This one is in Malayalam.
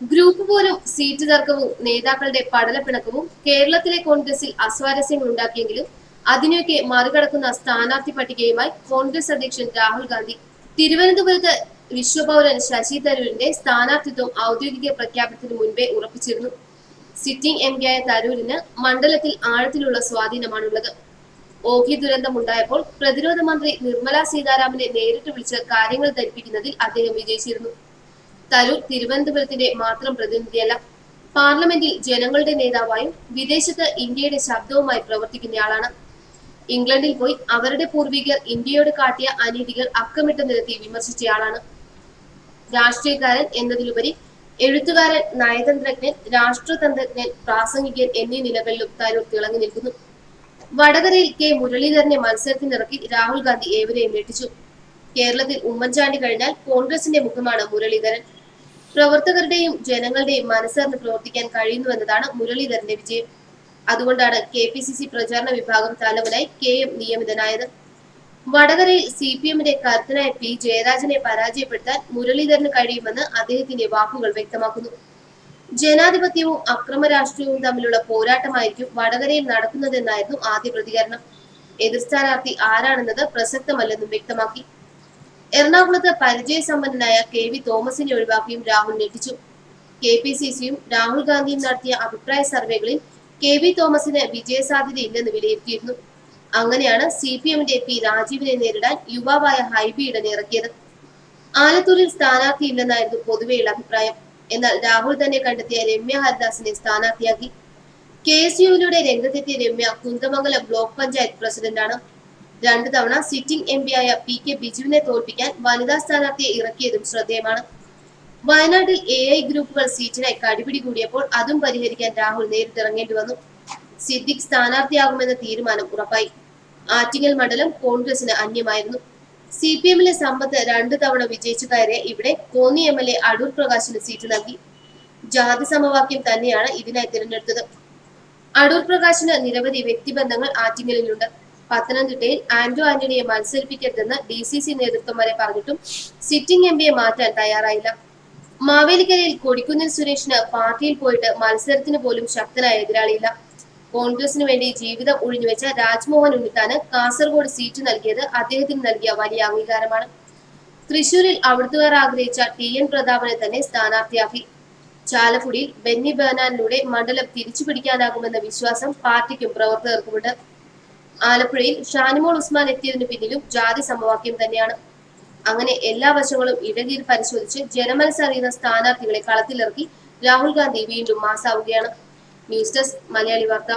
ഗ്രൂപ്പ് പോലും സീറ്റ് തർക്കവും നേതാക്കളുടെ പടലപ്പിണക്കവും കേരളത്തിലെ കോൺഗ്രസിൽ അസ്വാരസ്യങ്ങൾ ഉണ്ടാക്കിയെങ്കിലും അതിനെയൊക്കെ മറികടക്കുന്ന സ്ഥാനാർത്ഥി പട്ടികയുമായി കോൺഗ്രസ് അധ്യക്ഷൻ രാഹുൽ ഗാന്ധി തിരുവനന്തപുരത്ത് വിശ്വപൗരൻ ശശി തരൂരിന്റെ സ്ഥാനാർത്ഥിത്വം ഔദ്യോഗിക പ്രഖ്യാപനത്തിന് മുൻപേ ഉറപ്പിച്ചിരുന്നു. സിറ്റിംഗ് എം പിയായ തരൂരിന് മണ്ഡലത്തിൽ ആഴത്തിലുള്ള സ്വാധീനമാണുള്ളത്. ഓഖി ദുരന്തമുണ്ടായപ്പോൾ പ്രതിരോധ മന്ത്രി നിർമ്മല സീതാരാമനെ നേരിട്ട് വിളിച്ച് കാര്യങ്ങൾ ധരിപ്പിക്കുന്നതിൽ അദ്ദേഹം വിജയിച്ചിരുന്നു. തരൂർ തിരുവനന്തപുരത്തിന്റെ മാത്രം പ്രതിനിധിയല്ല. പാർലമെന്റിൽ ജനങ്ങളുടെ നേതാവായും വിദേശത്ത് ഇന്ത്യയുടെ ശബ്ദവുമായി പ്രവർത്തിക്കുന്നയാളാണ്. ഇംഗ്ലണ്ടിൽ പോയി അവരുടെ പൂർവികർ ഇന്ത്യയോട് കാട്ടിയ അനീതികൾ അക്കമിട്ട് നിരത്തി വിമർശിച്ചയാളാണ്. രാഷ്ട്രീയക്കാരൻ എന്നതിലുപരി എഴുത്തുകാരൻ നയതന്ത്രജ്ഞൻ രാഷ്ട്രതന്ത്രജ്ഞൻ പ്രാസംഗികൻ എന്നീ നിലകളിലും തരൂർ തിളങ്ങി നിൽക്കുന്നു. വടകരയിൽ കെ മുരളീധരനെ മത്സരത്തിനിറക്കി രാഹുൽ ഗാന്ധി ഏവരെയും ഞെട്ടിച്ചു. കേരളത്തിൽ ഉമ്മൻചാണ്ടി കഴിഞ്ഞാൽ കോൺഗ്രസിന്റെ മുഖമാണ് മുരളീധരൻ. പ്രവർത്തകരുടെയും ജനങ്ങളുടെയും മനസ്സറിഞ്ഞ് പ്രവർത്തിക്കാൻ കഴിയുന്നുവെന്നതാണ് മുരളീധരന്റെ വിജയം. അതുകൊണ്ടാണ് കെ പി സി സി പ്രചാരണ വിഭാഗം തലവനായി കെ എം നിയമിതനായത്. വടകരയിൽ സി പി എമ്മിന്റെ കരുത്തനായ പി ജയരാജനെ പരാജയപ്പെടുത്താൻ മുരളീധരന് കഴിയുമെന്ന് അദ്ദേഹത്തിന്റെ വാക്കുകൾ വ്യക്തമാക്കുന്നു. ജനാധിപത്യവും അക്രമ രാഷ്ട്രീയവും തമ്മിലുള്ള പോരാട്ടമായിരിക്കും വടകരയിൽ നടക്കുന്നതെന്നായിരുന്നു ആദ്യ പ്രതികരണം. എതിർ സ്ഥാനാർത്ഥി ആരാണെന്നത് പ്രസക്തമല്ലെന്നും വ്യക്തമാക്കി. എറണാകുളത്ത് പരിചയസമ്പന്നനായ കെ വി തോമസിനെ ഒഴിവാക്കിയും രാഹുൽ ഞെട്ടിച്ചു. കെ പി സി സിയും രാഹുൽ ഗാന്ധിയും നടത്തിയ അഭിപ്രായ സർവേകളിൽ കെ വി തോമസിന് വിജയസാധ്യതയില്ലെന്ന് വിലയിരുത്തിയിരുന്നു. അങ്ങനെയാണ് സി പി എമ്മിന്റെ പി രാജീവിനെ നേരിടാൻ യുവാവായ ഹൈബി ഇടനെ ഇറക്കിയത്. ആലത്തൂരിൽ സ്ഥാനാർത്ഥിയില്ലെന്നായിരുന്നു പൊതുവെയുള്ള അഭിപ്രായം. എന്നാൽ രാഹുൽ തന്നെ കണ്ടെത്തിയ രമ്യ ഹരിദാസിനെ സ്ഥാനാർത്ഥിയാക്കി. കെ എസ് യുവിലൂടെ രംഗത്തെത്തിയ രമ്യ കുന്തമംഗലം ബ്ലോക്ക് പഞ്ചായത്ത് പ്രസിഡന്റാണ്. രണ്ടു തവണ സിറ്റിംഗ് എം പിയായ പി കെ ബിജുവിനെ തോൽപ്പിക്കാൻ വനിതാ സ്ഥാനാർത്ഥിയെ ഇറക്കിയതും ശ്രദ്ധേയമാണ്. വയനാട്ടിൽ എ ഐ ഗ്രൂപ്പുകൾ സീറ്റിനായി കടിപിടി കൂടിയപ്പോൾ അതും പരിഹരിക്കാൻ രാഹുൽ നേരിട്ടിറങ്ങേണ്ടി വന്നു. സിദ്ദിഖ് സ്ഥാനാർത്ഥിയാകുമെന്ന തീരുമാനം ഉറപ്പായി. ആറ്റിങ്ങൽ മണ്ഡലം കോൺഗ്രസിന് അന്യമായിരുന്നു. സി പി എമ്മിലെ സമ്പത്ത് രണ്ടു തവണ വിജയിച്ചു കയറിയ ഇവിടെ Konni M L A Adoor പ്രകാശിന് seat നൽകി. ജാതി സമവാക്യം തന്നെയാണ് ഇതിനായി തിരഞ്ഞെടുത്തത്. അടൂർ പ്രകാശിന് നിരവധി വ്യക്തിബന്ധങ്ങൾ ആറ്റിങ്ങലിലുണ്ട്. പത്തനംതിട്ടയിൽ ആന്റോ ആന്റണിയെ മത്സരിപ്പിക്കരുതെന്ന് ഡി സി സി നേതൃത്വം വരെ പറഞ്ഞിട്ടും സിറ്റിംഗ് എം പിയെ മാറ്റാൻ തയ്യാറായില്ല. മാവേലിക്കരയിൽ കൊടിക്കുന്നിൽ സുരേഷിന് പാർട്ടിയിൽ പോയിട്ട് മത്സരത്തിന് പോലും ശക്തനായ എതിരാളിയില്ല. കോൺഗ്രസിന് വേണ്ടി ജീവിതം ഒഴിഞ്ഞുവെച്ച രാജ്മോഹൻ ഉണ്ണിത്താന് കാസർഗോഡ് സീറ്റ് നൽകിയത് അദ്ദേഹത്തിന് നൽകിയ വലിയ അംഗീകാരമാണ്. തൃശൂരിൽ അവിടുത്തുകാർ ആഗ്രഹിച്ച ടി എൻ പ്രതാപനെ തന്നെ സ്ഥാനാർത്ഥിയാക്കി. ചാലക്കുടിയിൽ ബെന്നി ബേനാനിലൂടെ മണ്ഡലം തിരിച്ചു പിടിക്കാനാകുമെന്ന വിശ്വാസം പാർട്ടിക്കും പ്രവർത്തകർക്കുമുണ്ട്. ആലപ്പുഴയിൽ ഷാനിമോൾ ഉസ്മാൻ എത്തിയതിനു പിന്നിലും ജാതി സമവാക്യം തന്നെയാണ്. അങ്ങനെ എല്ലാ വശങ്ങളും ഇടകീർ പരിശോധിച്ച് ജനമനസ്സറിയുന്ന സ്ഥാനാർത്ഥികളെ കളത്തിലിറക്കി രാഹുൽ ഗാന്ധി വീണ്ടും മാസാവുകയാണ്. ന്യൂസ് ഡെസ്ക് മലയാളി വാർത്ത.